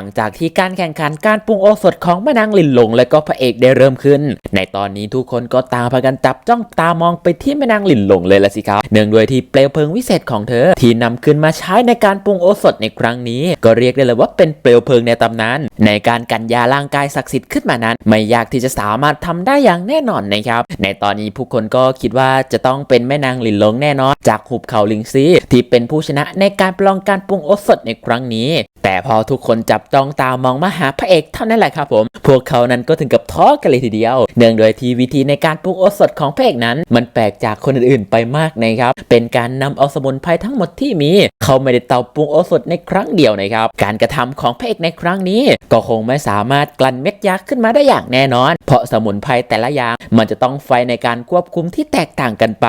ลังจากที่การแข่งขันการปรุงโอสถของแม่นางลินหลง และก็พระเอกได้เริ่มขึ้น ในตอนนี้ทุกคนก็ตามพากันจับจ้องตามองไปที่แม่นางลินหลงเลยละสิครับเนื่องด้วยที่เปลวเพลิงวิเศษของเธอ ที่นำขึ้นมาใช้ในการปรุงโอสถในครั้งนี้ ก็เรียกได้เลยว่าเป็นเปลวเพลิงในตำนาน ในการกันยาร่างกายศักดิ์สิทธิ์ขึ้นมานั้น ไม่ยากที่จะสามารถทำได้อย่างแน่นอนนะครับในตอนนี้ผู้คนก็คิดว่าจะต้องเป็นแม่นางลินหลงแน่นอน จากหุบเขาลิงซีที่เป็นผู้ชนะในการประลองการปรุงโอสถในครั้งนี้ แต่พอทุกคนจับจ้องตามองมาหาพระเอกเท่านั้นแหละครับผม พวกเขานั้นก็ถึงกับท้อกันเลยทีเดียว เนื่องโดยที่วิธีในการปรุงโอสถของพระเอกนั้น มันแปลกจากคนอื่นๆไปมากนะครับ เป็นการนำเอาสมุนไพรทั้งหมดที่มี เขาไม่ได้เตาปรุงโอสถในครั้งเดียวนะครับ การกระทำของพระเอกในครั้งนี้ ก็คงไม่สามารถกลั่นเม็ดยาขึ้นมาได้อย่างแน่นอน เพราะสมุนไพรแต่ละอย่างมันจะต้องไฟในการควบคุมที่แตกต่างกันไป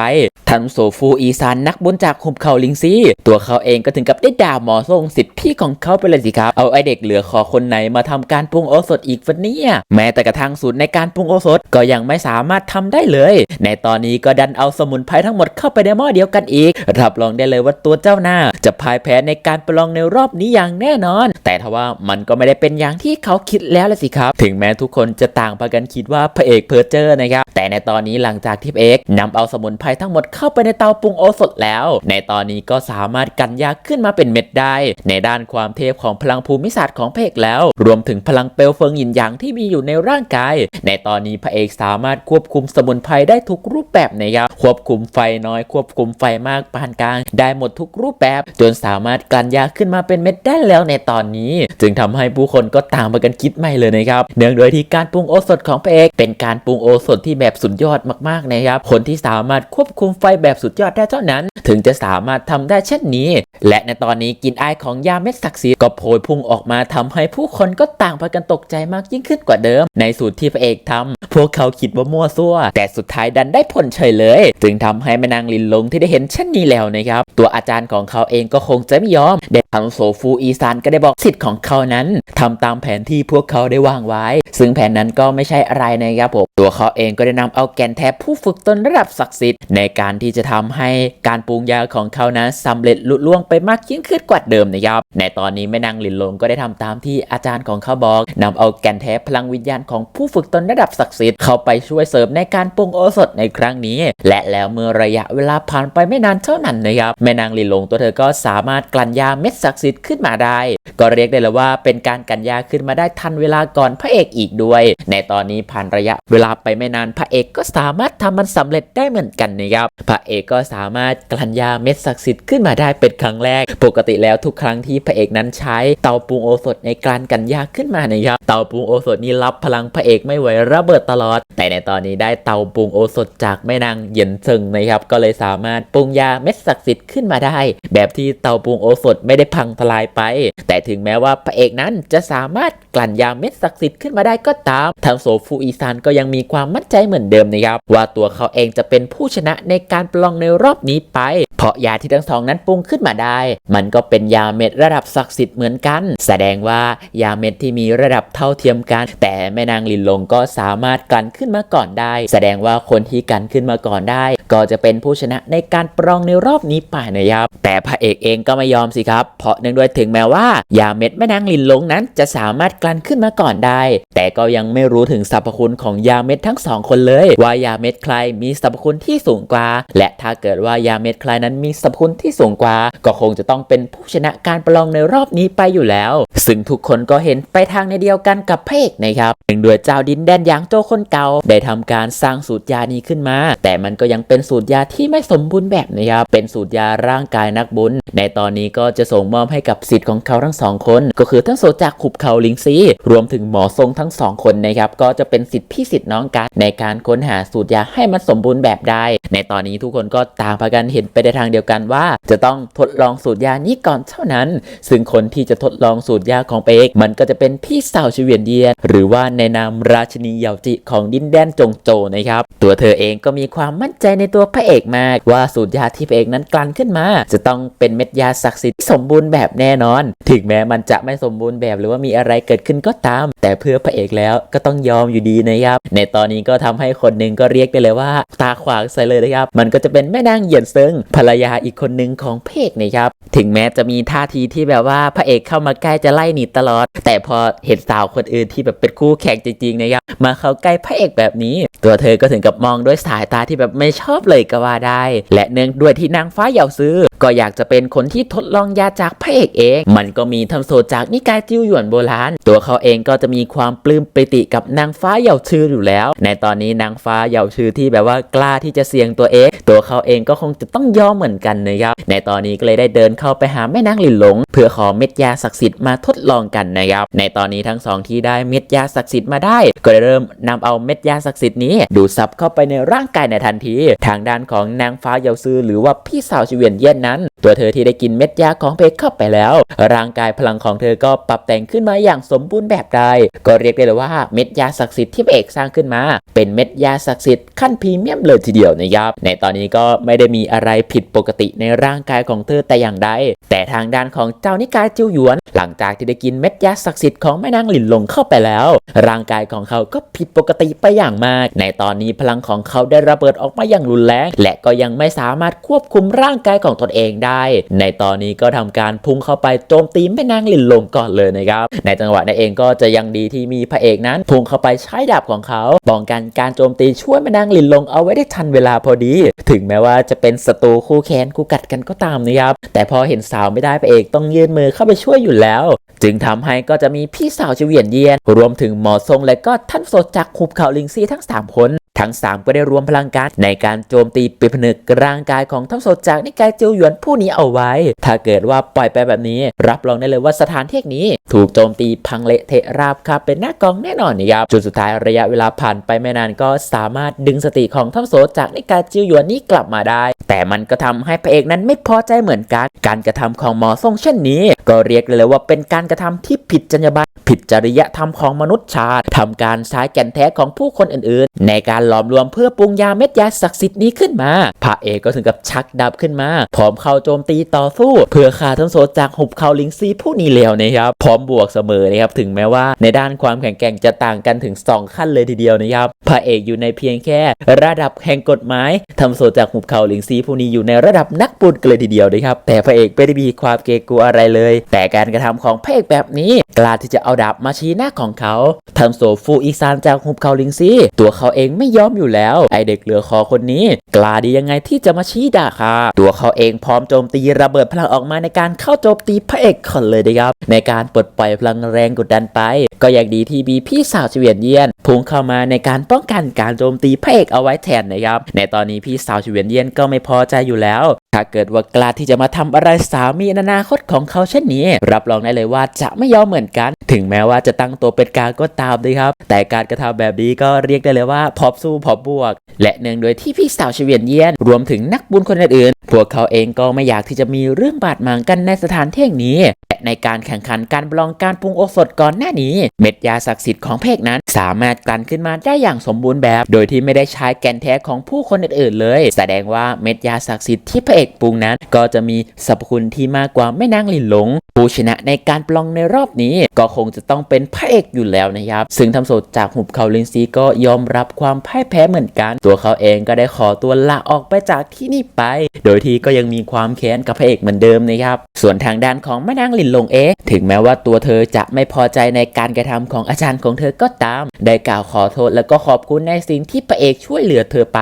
ทันโซฟูอีซานนักบุญจากหุบเขาลิงซีตัวเขาเองก็ถึงกับได้ด่าหมอทรงสิทธิ์พี่ของเขาไปเลยสิครับ เอาไอเด็กเหลือคอคนไหนมาทำการปรุงโอสถอีกฟันเนี่ย แม้แต่กระทั่งสูตรในการปรุงโอสถก็ยังไม่สามารถทำได้เลย ในตอนนี้ก็ดันเอาสมุนไพรทั้งหมดเข้าไปในหม้อเดียวกันอีก รับรองได้เลยว่าตัวเจ้าหน้า จะพ่ายแพ้ในการประลองในรอบนี้อย่างแน่นอน แต่ทว่ามันก็ไม่ได้เป็นอย่างที่เขาคิดแล้วละสิครับ ถึงแม้ทุกคนจะต่างพากันคิดว่าพระเอกเพอเจอร์นะครับ แต่ในตอนนี้หลังจากที่เอกนำเอาสมุนไพรทั้งหมดเข้าไปในเตาปรุงโอสถแล้ว ในตอนนี้ก็สามารถกันยาขึ้นมาเป็นเม็ดได้ ในด้านความเทพของพลังภูมิศาสตร์ของพระเอกแล้ว รวมถึงพลังเปลวเฟิงหยินหยางที่มีอยู่ในร่างกาย ในตอนนี้พระเอกสามารถควบคุมสมุนไพรได้ทุกรูปแบบนะครับควบคุมไฟน้อย ควบคุมไฟมากปานกลาง ได้หมดทุกรูปแบบ จนสามารถกลั่นยาขึ้นมาเป็นเม็ดได้แล้วในตอนนี้ จึงทำให้ผู้คนก็ต่างมากันคิดไม่เลยนะครับเนื่องโดยที่การปรุงโอสถของพระเอกเป็นการปรุงโอสถที่แบบสุดยอดมากๆนะครับคนที่สามารถควบคุมไฟแบบสุดยอดได้เท่านั้น ถึงจะสามารถทำได้เช่นนี้ และในตอนนี้กินอายของยาเม็ดศักดิ์สิทธิ์ก็โพยพุ่งออกมาทำให้ผู้คนก็ต่างพากันตกใจมากยิ่งขึ้นกว่าเดิม ในสูตรที่พระเอกทำพวกเขาคิดว่ามั่วซั่ว แต่สุดท้ายดันได้ผลเฉยเลย จึงทำให้แม่นางลินลงที่ได้เห็นเช่นนี้แล้วนะครับ ตัวอาจารย์ของเขาเองก็คงจะไม่ยอมเด็กทังโซฟูอีซานก็ได้บอกสิทธิ์ของเขานั้นทำตามแผนที่พวกเขาได้วางไว้ ซึ่งแผนนั้นก็ไม่ใช่อะไรนะครับผมตัวเขาเองก็ได้นำเอาแกนแทบผู้ฝึกตนระดับศักดิ์สิทธิ์ในการที่จะทำให้การปรุงยาของเขานั้นสำเร็จลุล่วงไปมากยิ่งขึ้นกว่าเดิมนะครับในตอนนี้แม่นางหลินหลงก็ได้ทำตามที่อาจารย์ของเขาบอกนำเอาแกนแท้พลังวิญญาณของผู้ฝึกตนระดับศักดิ์สิทธิ์เข้าไปช่วยเสริมในการปรุงโอสถในครั้งนี้ และแล้วเมื่อระยะเวลาผ่านไปไม่นานเท่านั้นนะครับแม่นางหลินหลงตัวเธอก็สามารถกลั่นยาเม็ดศักดิ์สิทธิ์ขึ้นมาได้ ก็เรียกได้เลยว่าเป็นการกลั่นยาขึ้นมาได้ทันเวลาก่อนพระเอกอีกด้วย ในตอนนี้ผ่านระยะเวลาไปไม่นานพระเอกก็สามารถทำมันสำเร็จได้เหมือนกันนะครับพระเอกก็สามารถกลั่นยาเม็ดศักดิ์สิทธิ์ขึ้นมาได้เป็นครั้งแรก ปกติแล้วทุกครั้งที่พระเอกนั้นใช้เตาปรุงโอสถในการกลั่นยาขึ้นมานะครับเตาปรุงโอสถนี้รับพลังพระเอกไม่ไหวระเบิดตลอด แต่ในตอนนี้ได้เตาปรุงโอสถจากแม่นางเยินเซิงนะครับก็เลยสามารถปรุงยาเม็ดศักดิ์สิทธิ์ขึ้นมาได้ แบบที่เตาปรุงโอสถไม่ได้พังทลายไป แต่ถึงแม้ว่าพระเอกนั้นจะสามารถกลั่นยาเม็ดศักดิ์สิทธิ์ขึ้นมาได้ก็ตาม ทางโซฟูอีซานก็ยังมีความมั่นใจเหมือนเดิมนะครับว่าตัวเขาเองจะเป็นผู้ชนะในการประลองในรอบนี้ไป เพราะยาที่ทั้งสองนั้นปรุงขึ้นมาได้ มันก็เป็นยาเม็ดระดับศักดิ์สิทธิเหมือนกัน แสดงว่ายาเม็ดที่มีระดับเท่าเทียมกัน แต่แม่นางลินลงก็สามารถกลั่นขึ้นมาก่อนได้ แสดงว่าคนที่กลั่นขึ้นมาก่อนได้ ก็จะเป็นผู้ชนะในการประลองในรอบนี้ไปนะครับแต่พระเอกเองก็ไม่ยอมสิครับ เพราะเนื่องด้วยถึงแม้ว่ายาเม็ดแม่นางลินลงนั้น จะสามารถกลั่นขึ้นมาก่อนได้ แต่ก็ยังไม่รู้ถึงสรรพคุณของยาเม็ดทั้งสองคนเลย ว่ายาเม็ดใครมีสรรพคุณที่สูงกว่า และถ้าเกิดว่ายาเม็ดใครนั้นมีสรรพคุณที่สูงกว่า ก็คงจะต้องเป็นผู้ชนะการประลองในรอบนี้ไปอยู่แล้ว ซึ่งทุกคนก็เห็นไปทางในเดียวกันกับพระเอกนะครับหนึ่งด้วยเจ้าดินแดนหยางโจคนเก่าได้ทำการสร้างสูตรยานี้ขึ้นมา แต่มันก็ยังเป็นสูตรยาที่ไม่สมบูรณ์แบบนะครับเป็นสูตรยาร่างกายนักบุญ ในตอนนี้ก็จะส่งมอบให้กับสิทธิ์ของเขาทั้งสองคน ก็คือทั้งโซจากขุบเขาลิงซีรวมถึงหมอทรงทั้งสองคนนะครับก็จะเป็นสิทธิพี่สิทธิ์น้องกันในการค้นหาสูตรยาให้มันสมบูรณ์แบบได้ ในตอนนี้ทุกคนก็ต่างพากันเห็นไปในทางเดียวกันว่า จะต้องทดลองสูตรยานี้ก่อนเท่านั้น ซึ่งคนที่จะทดลองสูตรยาของเปเอกมันก็จะเป็นพี่สาวชเวียนเดียน หรือว่าในนามราชินีเยาจิของดินแดนจงโจนะครับ ตัวเธอเองก็มีความมั่นใจในตัวพระเอกมาก ว่าสูตรยาที่พระเอกนั้นกลั่นขึ้นมา จะต้องเป็นเม็ดยาศักดิ์สิทธิ์สมบูรณ์แบบแน่นอน ถึงแม้มันจะไม่สมบูรณ์แบบหรือว่ามีอะไรเกิดขึ้นก็ตาม แต่เพื่อพระเอกแล้วก็ต้องยอมอยู่ดีนะครับ ในตอนนี้ก็ทำให้คนหนึ่งก็เรียกได้เลยว่า ตาขวางใส่เลยนะครับ มันก็จะเป็นแม่นางเหยียนเซิงภรรยาอีกคนหนึ่งของเอกนะครับ ถึงแม้จะมีท่าทีที่แบบว่าพระเอกเข้ามาใกล้จะไล่หนีตลอด แต่พอเห็นสาวคนอื่นที่แบบเป็นคู่แข่งจริงๆนะครับมาเข้าใกล้พระเอกแบบนี้ ตัวเธอก็ถึงกับมองด้วยสายตาที่แบบไม่ชอบเลยก็ว่าได้ และเนื่องด้วยที่นางฟ้าเหยาซื้อ ก็อยากจะเป็นคนที่ทดลองยาจากพระเอกเอง มันก็มีทำโซจากนิกายจิ้วหยวนโบราณ ตัวเขาเองก็จะมีความปลื้มปริติกับนางฟ้าเหยาชื่ออยู่แล้ว ในตอนนี้นางฟ้าเหยาชื่อที่แบบว่ากล้าที่จะเสี่ยงตัวเอง ตัวเขาเองก็คงจะต้องยอมเหมือนกันนะครับในตอนนี้ก็เลยได้เดินเข้าไปหาแม่นางหลินหลง เพื่อขอเม็ดยาศักดิ์สิทธิ์มาทดลองกันนะครับ ในตอนนี้ทั้งสองที่ได้เม็ดยาศักดิ์สิทธิ์มาได้ ก็ได้เริ่มนำเอาเม็ดยาศักดิ์สิทธิ์นี้ ดูดซับเข้าไปในร่างกายในทันที ทางด้านของนางฟ้าเยาซือหรือว่าพี่สาวชิเวียนเยี่ยนนั้น ตัวเธอที่ได้กินเม็ดยาของเพกเข้าไปแล้ว ร่างกายพลังของเธอก็ปรับแต่งขึ้นมาอย่างสมบูรณ์แบบได้ก็เรียกได้เลยว่าเม็ดยาศักดิ์สิทธิ์ที่เอกสร้างขึ้นมา เป็นเม็ดยาศักดิ์สิทธิ์ขั้นพรีเมียมเลยทีเดียวนะครับในตอนนี้ก็ไม่ได้มีอะไรผิดปกติในร่างกายของเธอแต่อย่างใดแต่ทางด้านของเจ้านิกายจิวหยวน หลังจากที่ได้กินเม็ดยาศักดิ์สิทธิ์ของแม่นางหลินหลงเข้าไปแล้ว ร่างกายของเขาก็ผิดปกติไปอย่างมาก ในตอนนี้พลังของเขาได้ระเบิดออกมาอย่างรุนแรง และก็ยังไม่สามารถควบคุมร่างกายของตนเองได้ในตอนนี้ก็ทำการพุ่งเข้าไปโจมตีแม่นางหลินหลงก่อนเลยนะครับ ในจังหวะนั้นเองก็จะยังดีที่มีพระเอกนั้นพุ่งเข้าไปใช้ดาบของเขาป้องกันการโจมตีช่วยแม่นางหลินหลงเอาไว้ได้ทันเวลาพอดี ถึงแม้ว่าจะเป็นศัตรูคู่แค้นคู่กัดกันก็ตามนะครับแต่พอเห็นสาวไม่ได้พระเอกต้องยื่นมือเข้าไปช่วยอยู่แล้ว จึงทำให้ก็จะมีพี่สาวเฉวียนเยียน รวมถึงหมอทรงและก็ท่านสดจากหุบเขาลิงซีทั้ง 3 คน ทั้ง 3 ก็ได้รวมพลังกันในการโจมตีปิดผนึกร่างกายของท่านโสดจากนิกายเจียวหยวนผู้นี้เอาไว้ ถ้าเกิดว่าปล่อยไปแบบนี้ รับรองได้เลยว่าสถานที่นี้ ถูกโจมตีพังเละเทะราบคาบเป็นหน้ากองแน่นอนนะครับจนสุดท้ายระยะเวลาผ่านไปไม่นานก็สามารถดึงสติของท่านโสดจากนิกายเจียวหยวนนี้กลับมาได้ แต่มันก็ทำให้พระเอกนั้นไม่พอใจเหมือนกัน การกระทำของหมอทรงเช่นนี้ ก็เรียกเลยว่าเป็นการกระทำที่ผิดจรรยาบรรณ ผิดจริยธรรมของมนุษย์ชาติทำการใช้แก่นแท้ของผู้คนอื่นๆ ในการหลอมรวมเพื่อปรุงยาเม็ดยาศักดิ์สิทธิ์นี้ขึ้นมา พระเอกก็ถึงกับชักดาบขึ้นมา พร้อมเข้าโจมตีต่อสู้ เพื่อฆ่าทั้งโซจากหุบเขาลิงซีผู้นี้แล้วนะครับพร้อมบวกเสมอนะครับถึงแม้ว่าในด้านความแข็งแกร่งจะต่างกันถึง 2 ขั้นเลยทีเดียวนะครับพระเอกอยู่ในเพียงแค่ ระดับแห่งกฎหมายทำโซจากหุบเขาลิงซีผู้นี้อยู่ในระดับนักบุญกันเลยทีเดียวนะครับแต่พระเอกไม่ได้มีความเกรงกลัวอะไรเลย แต่การกระทำของพระเอกแบบนี้กล้าที่จะเอาดับมาชี้หน้าของเขาทำโซฟูอีซานจากหุบเขาลิงซีตัวเขาเองไม่ยอมอยู่แล้ว ไอเด็กเหลือคอคนนี้ กล้าดียังไงที่จะมาชี้ด่าค่ะ ตัวเขาเองพร้อมโจมตีระเบิดพลังออกมาในการเข้าโจมตีพระเอกคนเลยนะครับในการปลดปล่อยพลังแรงกดดันไป ก็ยังดีที่มีพี่สาวชเวียนเยียนพุ่งเข้ามาในการป้องกันการโจมตีพระเอกเอาไว้แทนนะครับ ในตอนนี้พี่สาวชเวียนเยียนก็ไม่พอใจอยู่แล้ว ถ้าเกิดว่ากล้าที่จะมาทำอะไรสามีนอนาคตของเขาเช่นนี้ รับรองได้เลยว่าจะไม่ยอมเหมือนกัน ถึงแม้ว่าจะตั้งตัวเป็นกลางก็ตามด้วยครับ แต่การกระทำแบบนี้ก็เรียกได้เลยว่าพอบสู้พอบบวก และเนื่องโดวยที่พี่สาวชเวียนเยียนรวมถึงนักบุญคนอื่น พวกเขาเองก็ไม่อยากที่จะมีเรื่องบาดหมางกันในสถานที่แห่งนี้และในการแข่งขันการประลองการปรุงโอสถก่อนหน้านี้ เม็ดยาศักดิ์สิทธิ์ของเพกนั้น สามารถกลั่นขึ้นมาได้อย่างสมบูรณ์แบบ โดยที่ไม่ได้ใช้แกนแท้ของผู้คนอื่นๆเลย แสดงว่าเม็ดยาศักดิ์สิทธิ์ที่พระเอกปรุงนั้น ก็จะมีสรรพคุณที่มากกว่าแม่นางหลินหลง ผู้ชนะในการปลองในรอบนี้ ก็คงจะต้องเป็นพระเอกอยู่แล้วนะครับ ซึ่งทำสดจากหุบเขาลินซีก็ยอมรับความพ่ายแพ้เหมือนกัน ตัวเขาเองก็ได้ขอตัวลาออกไปจากที่นี่ไป โดยทีก็ยังมีความแค้นกับพระเอกเหมือนเดิมนะครับ ส่วนทางด้านของแม่นางหลินหลงเอ ถึงแม้ว่าตัวเธอจะไม่พอใจในการกระทำของอาจารย์ของเธอก็ตาม ได้กล่าวขอโทษแล้วก็ขอบคุณในสิ่งที่พระเอกช่วยเหลือเธอไป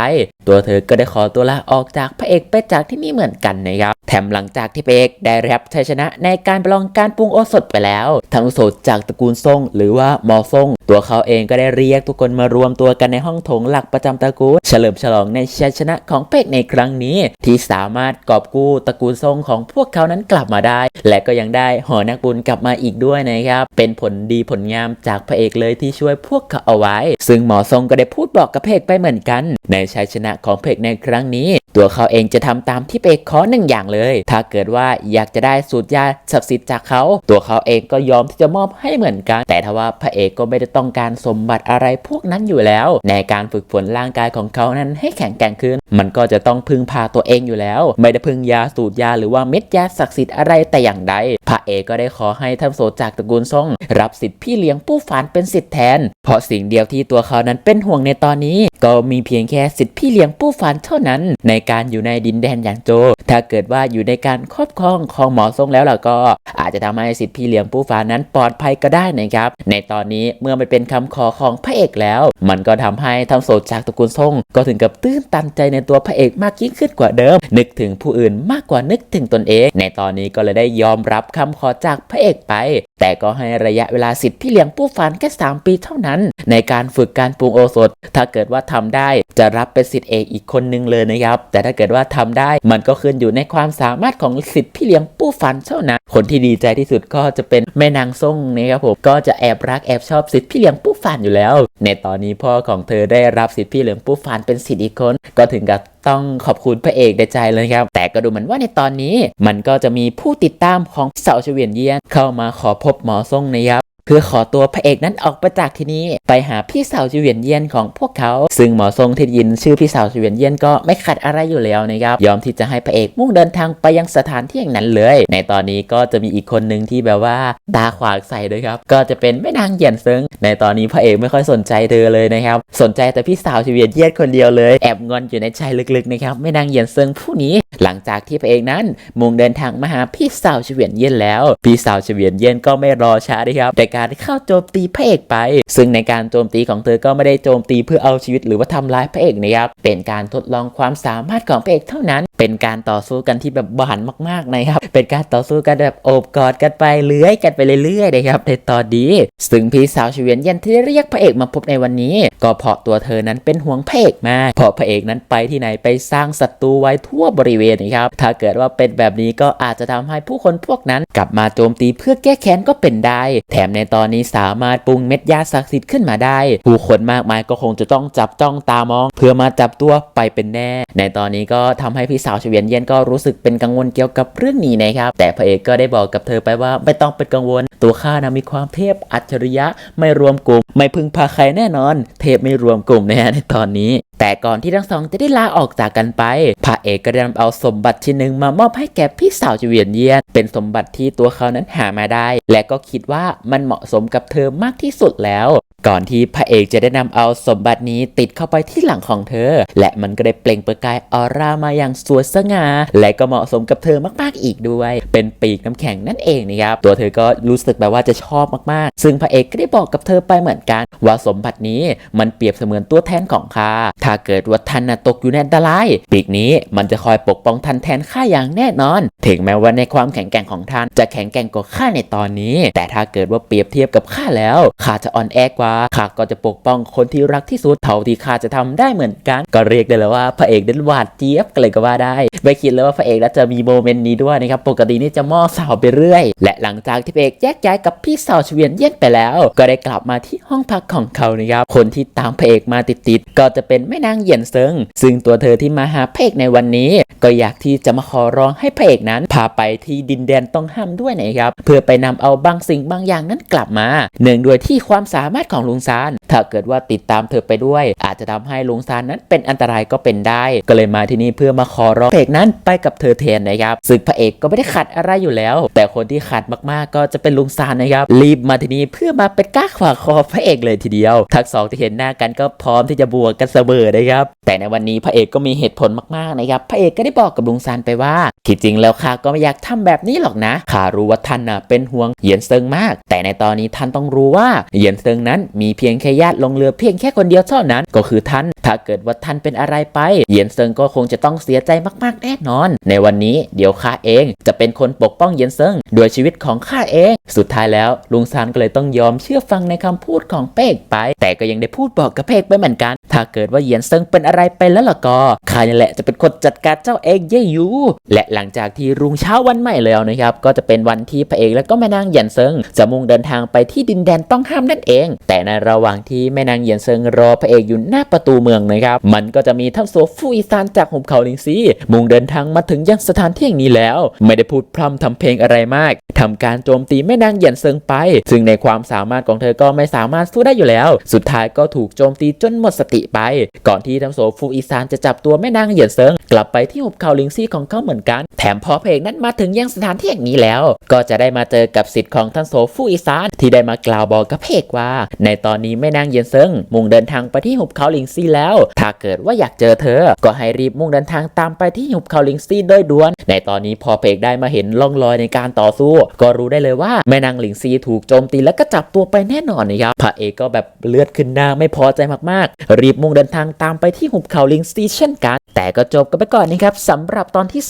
ตัวเธอก็ได้ขอตัวลาออกจากพระเอกไปจากที่นี่เหมือนกันนะครับ แถมหลังจากที่พระเอกได้รับชัยชนะในการประลองการปรุงโอสถไปแล้ว ทั้งโสดจากตระกูลซ่งหรือว่าหมอซ่ง ตัวเขาเองก็ได้เรียกทุกคนมารวมตัวกันในห้องโถงหลักประจำตระกูล เฉลิมฉลองในชัยชนะของพระเอกในครั้งนี้ ที่สามารถกอบกู้ตระกูลซ่งของพวกเขานั้นกลับมาได้ และก็ยังได้หอนักบุญกลับมาอีกด้วยนะครับ เป็นผลดีผลงามจากพระเอกเลยที่ช่วยพวกเขาเอาไว้ ซึ่งหมอทรงก็ได้พูดบอกกับเอกไปเหมือนกัน ในชัยชนะของเอกในครั้งนี้ ตัวเขาเองจะทำตามที่เอกขอหนึ่งอย่างเลย ถ้าเกิดว่าอยากจะได้สูตรยาศักดิ์สิทธิ์จากเขา ตัวเขาเองก็ยอมที่จะมอบให้เหมือนกัน แต่ทว่าพระเอกก็ไม่ได้ต้องต้องการสมบัติอะไรพวกนั้นอยู่แล้ว ในการฝึกฝนร่างกายของเขานั้นให้แข็งแกร่งขึ้น มันก็จะต้องพึ่งพาตัวเองอยู่แล้ว ไม่ได้พึ่งยาสูตรยาหรือว่าเม็ดยาศักดิ์สิทธิ์อะไรแต่อย่างใดพระเอกก็ได้ขอให้ท่านโสจากตระกูลซ่ง รับสิทธิ์พี่เลี้ยงผู้ฝานเป็นสิทธิ์แทน เพราะสิ่งเดียวที่ตัวเขานั้นเป็นห่วงในตอนนี้ ก็มีเพียงแค่สิทธิ์พี่เลี้ยงผู้ฝานเท่านั้น ในการอยู่ในดินแดนอย่างโจ ถ้าเกิดว่าอยู่ในการครอบครองของหมอซ่งแล้วล่ะก็ อาจจะทำให้สิทธิ์พี่เลี้ยงผู้ฝานนั้นปลอดภัยก็ได้นะครับ ในตอนนี้เมื่อมันเป็นคำขอของพระเอกแล้ว มันก็ทำให้ทั้งโสจากตระกูลซ่ง ก็ถึงกับตื้นตันใจในตัวพระเอกมากยิ่งขึ้นกว่าเดิม นึกถึงผู้อื่นมากกว่านึกถึงตนเอง ในตอนนี้ก็เลยได้ยอมรับคำขอจากพระเอกไป แต่ก็ให้ระยะเวลาสิทธิ์พี่เลี้ยงผู้ฝานแค่ 3 ปีเท่านั้น ในการฝึกการปรุงโอสถ ถ้าเกิดว่าทำได้จะรับเป็นสิทธิ์เอกอีกคนนึงเลยนะครับ แต่ถ้าเกิดว่าทำได้มันก็ขึ้นอยู่ในความสามารถของสิทธิ์พี่เลี้ยงผู้ฝานเท่านั้นคนที่ดีใจที่สุดก็จะเป็นแม่นางซ่งนะครับผมก็จะแอบรักแอบชอบสิทธิ์พี่เลี้ยงผู้ฝานอยู่แล้ว ในตอนนี้พ่อของเธอได้รับสิทธิ์พี่เลี้ยงผู้ฝานเป็นสิทธิ์อีกคนก็ถึงกับต้องขอบคุณพระเอกในใจเลยครับ แต่ก็ดูเหมือนว่าในตอนนี้ มันก็จะมีผู้ติดตามของเสาเฉวียนเยียนเข้ามาขอพบหมอซ่งนะครับ พื่อขอตัวพระเอกนั้นออกไปจากที่นี้ไปหาพี่สาวเวียนเยียนของพวกเขา ซึ่งหมอทรงที่ได้ยินชื่อพี่สาวเวียนเยียนก็ไม่ขัดอะไรอยู่แล้วนะครับยอมที่จะให้พระเอกมุ่งเดินทางไปยังสถานที่อย่างนั้นเลย ในตอนนี้ก็จะมีอีกคนหนึ่งที่แบบว่าตาขวางใส่ด้วยครับก็จะเป็นแม่นางเหยียนเซิงในตอนนี้พระเอกไม่ค่อยสนใจเธอเลยนะครับสนใจแต่พี่สาวเวียนเยียนคนเดียวเลยแอบงอนอยู่ในใจลึกๆนะครับแม่นางเหยียนเซิงผู้นี้หลังจากที่พระเอกนั้นมุ่งเดินทางมาหาพี่สาวเฉวียนเย็นแล้ว พี่สาวเฉวียนเย็นก็ไม่รอช้าเลยครับในการเข้าโจมตีพระเอกไป ซึ่งในการโจมตีของเธอก็ไม่ได้โจมตีเพื่อเอาชีวิตหรือว่าทำร้ายพระเอกนะครับเป็นการทดลองความสามารถของพระเอกเท่านั้น เป็นการต่อสู้กันที่แบบบานมากๆนะครับ เป็นการต่อสู้กันแบบโอบกอดกันไปเลื้อยกันไปเรื่อยๆนะครับในตอนนี้ซึ่งพี่สาวเฉวียนเยียนที่เรียกพระเอกมาพบในวันนี้ ก็เพราะตัวเธอนั้นเป็นห่วงพระเอกมากเพราะพระเอกนั้นไปที่ไหนไปสร้างศัตรูไว้ทั่วบริเวณนะครับ ถ้าเกิดว่าเป็นแบบนี้ก็อาจจะทำให้ผู้คนพวกนั้น กลับมาโจมตีเพื่อแก้แค้นก็เป็นได้ แถมในตอนนี้สามารถปรุงเม็ดยาศักดิ์สิทธิ์ขึ้นมาได้ ผู้คนมากมายก็คงจะต้องจับจ้องตามอง เพื่อมาจับตัวไปเป็นแน่ ในตอนนี้ก็ทำให้พี่สาวเฉวียนเย็นก็รู้สึกเป็นกังวลเกี่ยวกับเรื่องนี้นะครับแต่พระเอกก็ได้บอกกับเธอไปว่าไม่ต้องเป็นกังวล ตัวข้านะมีความเทพอัจฉริยะไม่รวมกลุ่ม ไม่พึ่งพาใครแน่นอน เทพไม่รวมกลุ่มนะฮะในตอนนี้แต่ก่อนที่ทั้งสองจะได้ลาออกจากกันไป พระเอกก็ได้นำเอาสมบัติชิ้นหนึ่งมามอบให้แก่พี่สาวเฉวียนเยียน เป็นสมบัติที่ตัวเขานั้นหามาได้ และก็คิดว่ามันเหมาะสมกับเธอมากที่สุดแล้ว ก่อนที่พระเอกจะได้นำเอาสมบัตินี้ติดเข้าไปที่หลังของเธอ และมันก็ได้เปล่งประกายออร่ามาอย่างสวยสง่าและก็เหมาะสมกับเธอมากๆอีกด้วย เป็นปีกน้ำแข็งนั่นเองนะครับตัวเธอก็รู้สึกแบบว่าจะชอบมากๆ ซึ่งพระเอกก็ได้บอกกับเธอไปเหมือนกัน ว่าสมบัตินี้มันเปรียบเสมือนตัวแทนของข้าถ้าเกิดว่าท่านตกอยู่ในอันตราย ปีกนี้มันจะคอยปกป้องท่านแทนข้าอย่างแน่นอน ถึงแม้ว่าในความแข็งแกร่งของท่านจะแข็งแกร่งกว่าข้าในตอนนี้ แต่ถ้าเกิดว่าเปรียบเทียบกับข้าแล้วข้าจะอ่อนแอกว่าข้าก็จะปกป้องคนที่รักที่สุดเท่าที่ข้าจะทำได้เหมือนกัน ก็เรียกได้เลยว่าพระเอกนั้นหวาดเจี๊ยบกันเลยก็ว่าได้ ไม่คิดเลยว่าพระเอกน่าจะมีโมเมนต์นี้ด้วยนะครับปกตินี่จะมอสาวไปเรื่อย และหลังจากที่พระเอกแยกย้ายกับพี่สาวชเวียนเยี่ยนไปแล้ว ก็ได้กลับมาที่ห้องพักของเขานะครับคนที่ตามพระเอกมาติดๆก็จะเป็นแม่นางเหยียนเซิงซึ่งตัวเธอที่มาหาพระเอกในวันนี้ ก็อยากที่จะมาขอร้องให้พระเอกนั้น พาไปที่ดินแดนต้องห้ามด้วยนะครับเพื่อไปนำเอาบางสิ่งบางอย่างนั้นกลับมาเนื่องด้วยที่ความสามารถของลุงซาน ถ้าเกิดว่าติดตามเธอไปด้วย อาจจะทำให้ลุงซานนั้นเป็นอันตรายก็เป็นได้ ก็เลยมาที่นี่เพื่อมาขอร้องพระเอกนั้นไปกับเธอแทนนะครับซึ่งพระเอกก็ไม่ได้ขัดอะไรอยู่แล้ว แต่คนที่ขัดมากๆ ก็จะเป็นลุงซานนะครับ รีบมาที่นี่เพื่อมาเป็นก้าขวาคอพระเอกเลยทีเดียว ทั้งสองที่เห็นหน้ากันก็พร้อมที่จะบวกกันเสมอนะครับ แต่ในวันนี้พระเอกก็มีเหตุผลมากๆนะครับพระเอกก็ได้บอกกับลุงซานไปว่าที่จริงแล้วข้าก็ไม่อยากทำแบบนี้หรอกนะข้ารู้ว่าท่านน่ะเป็นห่วงเหยียนเซิงมาก แต่ในตอนนี้ท่านต้องรู้ว่าเหยียนเซิงนั้นมีเพียงแค่ญาติลงเรือเพียงแค่คนเดียวเท่านั้น ก็คือท่าน ถ้าเกิดว่าท่านเป็นอะไรไป เหยียนเซิงก็คงจะต้องเสียใจมากๆแน่นอน ในวันนี้เดี๋ยวข้าเองจะเป็นคนปกป้องเหยียนเซิงด้วยชีวิตของข้าเอง สุดท้ายแล้วลุงซานก็เลยต้องยอมเชื่อฟังในคำพูดของเป้กไป แต่ก็ยังได้พูดบอกกับเป้กไปเหมือนกัน ถ้าเกิดว่าเหยียนเซิงเป็นอะไรไปแล้วล่ะก็ข้านี่แหละจะเป็นคนจัดการเจ้าเองเย่ยูและหลังจากที่รุ่งเช้าวันใหม่แล้วนะครับก็จะเป็นวันที่พระเอกและก็แม่นางเหยียนเซิงจะมุ่งเดินทางไปที่ดินแดนต้องห้ามนั่นเอง แต่ในระหว่างที่แม่นางเหยียนเซิงรอพระเอกอยู่หน้าประตูเมืองนะครับมันก็จะมีทั้งโซฟูอีซานจากหุบเขาลิงซีมุ่งเดินทางมาถึงยังสถานที่แห่งนี้แล้ว ไม่ได้พูดพร่ำทำเพลงอะไรมากทำการโจมตีแม่นางเหยียนเซิงไป ซึ่งในความสามารถของเธอก็ไม่สามารถสู้ได้อยู่แล้ว สุดท้ายก็ถูกโจมตีจนหมดสติไป ก่อนที่ทั้งโซฟูอีซานจะจับตัวแม่นางเหยียนเซิงกลับไปที่หุบเขาลิงซี่ของเขาเหมือนกัน แถมพอเพลงนั้นมาถึงยังสถานที่แห่งนี้แล้ว ก็จะได้มาเจอกับสิทธิ์ของท่านโซฟูอีซานที่ได้มากล่าวบอกกับเพกว่า ในตอนนี้แม่นางเหยียนเซิงมุ่งเดินทางไปที่หุบเขาลิงซี่แล้ว ถ้าเกิดว่าอยากเจอเธอ ก็ให้รีบมุ่งเดินทางตามไปที่หุบเขาลิงซี่โดยด่วน ในตอนนี้พอเพกได้มาเห็นร่องรอยในการต่อสู้ ก็รู้ได้เลยว่าแม่นางหลิงซีถูกโจมตีแล้วก็จับตัวไปแน่นอนนะครับพระเอกก็แบบเลือดขึ้นหน้าไม่พอใจมากๆรีบมุ่งเดินทางตามไปที่หุบเขาลิงสตีเช่นกัน แต่ก็จบกันไปก่อนนะครับสำหรับตอนที่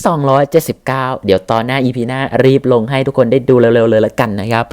279 เดี๋ยวตอนหน้า EP หน้ารีบลงให้ทุกคนได้ดูเร็วๆเลยละกันนะครับ